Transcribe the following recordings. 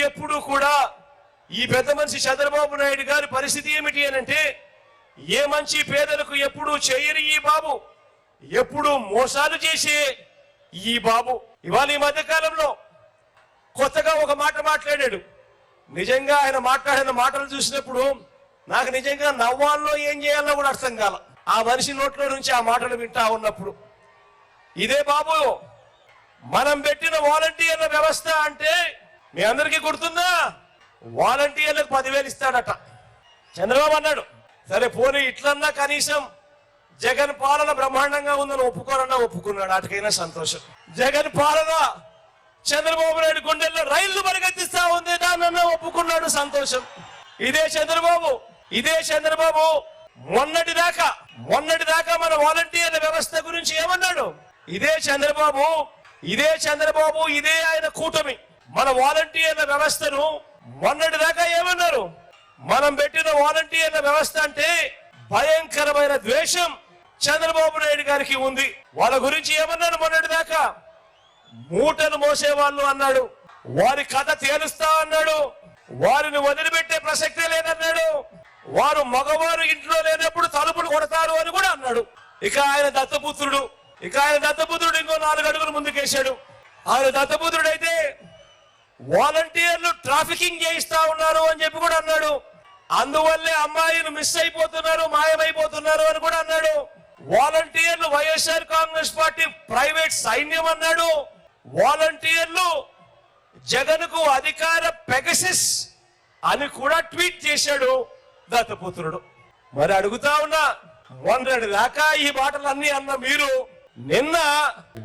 ఎప్పుడు కూడా ఈ పెద్ద మనిషి చంద్రబాబు నాయుడు గారి పరిస్థితి ఏమిటి అని అంటే ఏ మంచి పేదలకు ఎప్పుడు చేయని ఈ బాబు ఎప్పుడు మోసాలు చేసే ఈ బాబు. ఇవాళ ఈ మధ్య కాలంలో కొత్తగా ఒక మాట మాట్లాడాడు. నిజంగా ఆయన మాట్లాడిన మాటలు చూసినప్పుడు నాకు నిజంగా నవ్వాల్లో ఏం చేయాలో కూడా అర్థం కాల. ఆ మనిషి నోట్లో నుంచి ఆ మాటలు వింటా ఉన్నప్పుడు ఇదే బాబు మనం పెట్టిన వాలంటీర్ల వ్యవస్థ అంటే మీ అందరికీ గుర్తుందా? వాలంటీర్లకు పదివేలు ఇస్తాడట. చంద్రబాబు అన్నాడు సరే పోనీ ఇట్లన్నా కనీసం జగన్ పాలన బ్రహ్మాండంగా ఉందని ఒప్పుకోరన్నా ఒప్పుకున్నాడు అటుకైనా సంతోషం. జగన్ పాలన చంద్రబాబు నాయుడు గుండెల్లో రైళ్ళు పరిగెత్తిస్తా ఉంది దానన్నా ఒప్పుకున్నాడు సంతోషం. ఇదే చంద్రబాబు ఇదే చంద్రబాబు మొన్నటి దాకా మొన్నటి దాకా మన వాలంటీర్ల వ్యవస్థ గురించి ఏమన్నాడు? ఇదే చంద్రబాబు ఇదే చంద్రబాబు ఇదే ఆయన కూటమి. మన వాలంటీర్ల వ్యవస్థను మొన్నటి దాకా ఏమన్నారు? మనం పెట్టిన వాలంటీర్ల వ్యవస్థ అంటే భయంకరమైన ద్వేషం చంద్రబాబు నాయుడు గారికి ఉంది. వాళ్ళ గురించి ఏమన్నాను మొన్నటి దాకా మూటలు మోసేవాళ్ళు అన్నాడు. వారి కథ తేలుస్తా అన్నాడు. వారిని వదిలిపెట్టే ప్రసక్తే లేదన్నాడు. వారు మగవారు ఇంట్లో లేనప్పుడు తలుపులు కొడతారు అని కూడా అన్నాడు. ఇక ఆయన దత్తపుత్రుడు. ఇక ఆయన దత్తపుత్రుడు ఇంకో నాలుగు అడుగులు ముందుకేశాడు. ఆయన దత్తపుత్రుడు అయితే వాలంటీర్లు ట్రాఫికింగ్ చేయిస్తా ఉన్నారు అని చెప్పి కూడా అన్నాడు. అందువల్లే అమ్మాయిలు మిస్ అయిపోతున్నారు మాయమైపోతున్నారు అని కూడా అన్నాడు. వాలంటీర్లు వైఎస్ఆర్ కాంగ్రెస్ పార్టీ ప్రైవేట్ సైన్యం అన్నాడు. వాలంటీర్లు జగన్కు అధికార పెగసిస్ అని కూడా ట్వీట్ చేశాడు దత్తపుత్రుడు. మరి అడుగుతా ఉన్నా మొన్నటి దాకా ఈ మాటలన్నీ అన్న మీరు నిన్న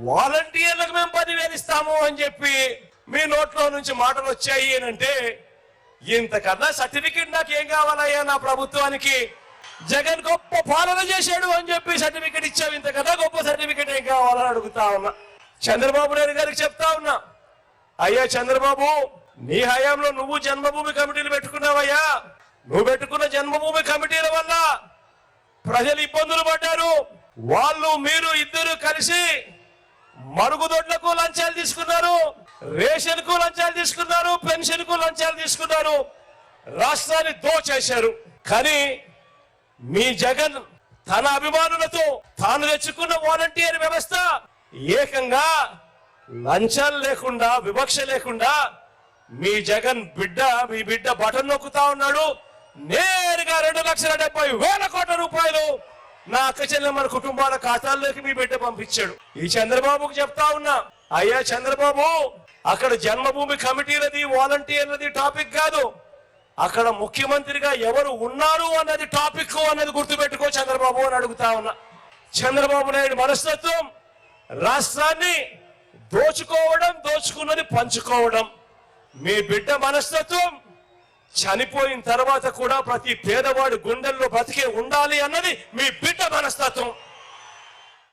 వాలంటీర్లకు మేము పని ఇస్తాము అని చెప్పి మీ నోట్లో నుంచి మాటలు వచ్చాయి అని అంటే ఇంతకన్నా సర్టిఫికెట్ నాకు ఏం కావాలయ్యా నా ప్రభుత్వానికి? జగన్ గొప్ప పాలన చేశాడు అని చెప్పి సర్టిఫికెట్ ఇచ్చావు ఇంతకన్నా గొప్ప సర్టిఫికెట్ ఏం కావాలని అడుగుతా ఉన్నా. చంద్రబాబు నాయుడు గారికి చెప్తా ఉన్నా. అయ్యా చంద్రబాబు నీ హయాంలో నువ్వు జన్మభూమి కమిటీలు పెట్టుకున్నావయ్యా. నువ్వు పెట్టుకున్న జన్మభూమి కమిటీల వల్ల ప్రజలు ఇబ్బందులు పడ్డారు. వాళ్ళు మీరు ఇద్దరు కలిసి మరుగుదొడ్లకు లంచాలు తీసుకున్నారు. రేషన్కు లంచాలు తీసుకున్నారు పెన్షన్కు లంచాలు తీసుకున్నారు. రాష్ట్రాన్ని దోచేశారు. కానీ మీ జగన్ తన అభిమానులతో తాను తెచ్చుకున్న వాలంటీర్ వ్యవస్థ ఏకంగా లంచాలు లేకుండా వివక్ష లేకుండా మీ జగన్ బిడ్డ మీ బిడ్డ బటన్ నొక్కుతా ఉన్నాడు. నేరుగా రెండు లక్షల డెబ్బై వేల కోట్ల రూపాయలు నా అక్క చెల్లెమ్మల కుటుంబాల ఖాతాల్లోకి మీ బిడ్డ పంపించాడు. ఈ చంద్రబాబుకు చెప్తా ఉన్నా అయ్యా చంద్రబాబు అక్కడ జన్మభూమి కమిటీలది వాలంటీర్లది టాపిక్ కాదు. అక్కడ ముఖ్యమంత్రిగా ఎవరు ఉన్నారు అన్నది టాపిక్ అన్నది గుర్తుపెట్టుకో చంద్రబాబు అని అడుగుతా ఉన్నా. చంద్రబాబు నాయుడు మనస్తత్వం రాష్ట్రాన్ని దోచుకోవడం దోచుకున్నది పంచుకోవడం. మీ బిడ్డ మనస్తత్వం చనిపోయిన తర్వాత కూడా ప్రతి పేదవాడు గుండెల్లో బ్రతికే ఉండాలి అన్నది మీ బిడ్డ మనస్తత్వం.